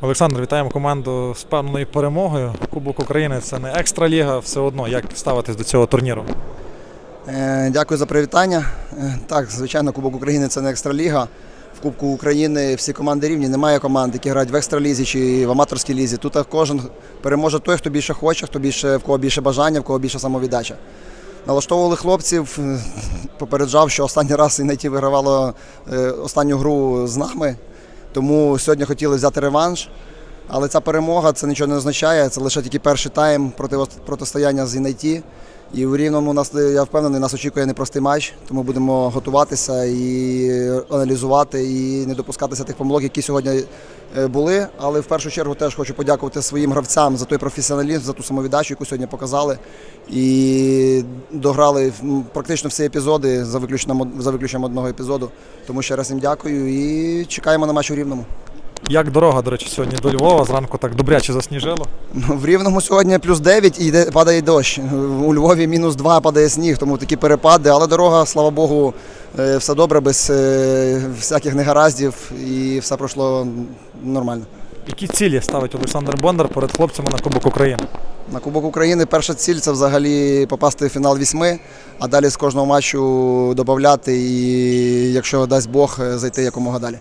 Олександр, вітаємо команду з певною перемогою. Кубок України це не екстра ліга, все одно. Як ставитись до цього турніру? Е, Дякую за привітання. Е, Так, звичайно, Кубок України це не екстраліга. В Кубку України всі команди рівні. Немає команд, які грають в екстралізі чи в аматорській лізі. Тут кожен переможе той, хто більше хоче, хто більше, в кого більше бажання, в кого більше самовіддача. Налаштовували хлопців, е, попереджав, що останній раз і Інайті вигравало е, останню гру з нами. Тому сьогодні хотіли взяти реванш. Але ця перемога це нічого не означає. Це лише тільки перший тайм проти- протистояння з Інайті. І в рівному нас я впевнений, нас очікує непростий матч, тому будемо готуватися і аналізувати, і не допускатися тих помилок, які сьогодні е, були. Але в першу чергу теж хочу подякувати своїм гравцям за той професіоналізм, за ту самовіддачу, яку сьогодні показали. І дограли практично всі епізоди за виключенням за виключенням одного епізоду. Тому ще раз їм дякую і чекаємо на матч у рівному. Як дорога, до речі, сьогодні до Львова? Зранку так добряче засніжило. Ну, В Рівному сьогодні плюс 9 і йде, падає дощ. У Львові мінус 2 падає сніг, тому такі перепади. Але дорога, слава Богу, е, все добре, без е, всяких негараздів і все пройшло нормально. Які цілі ставить Олександр Бондар перед хлопцями на Кубок України? На Кубок України перша ціль це взагалі попасти в фінал вісьми, а далі з кожного матчу додати і, якщо дасть Бог, е, зайти якомога далі.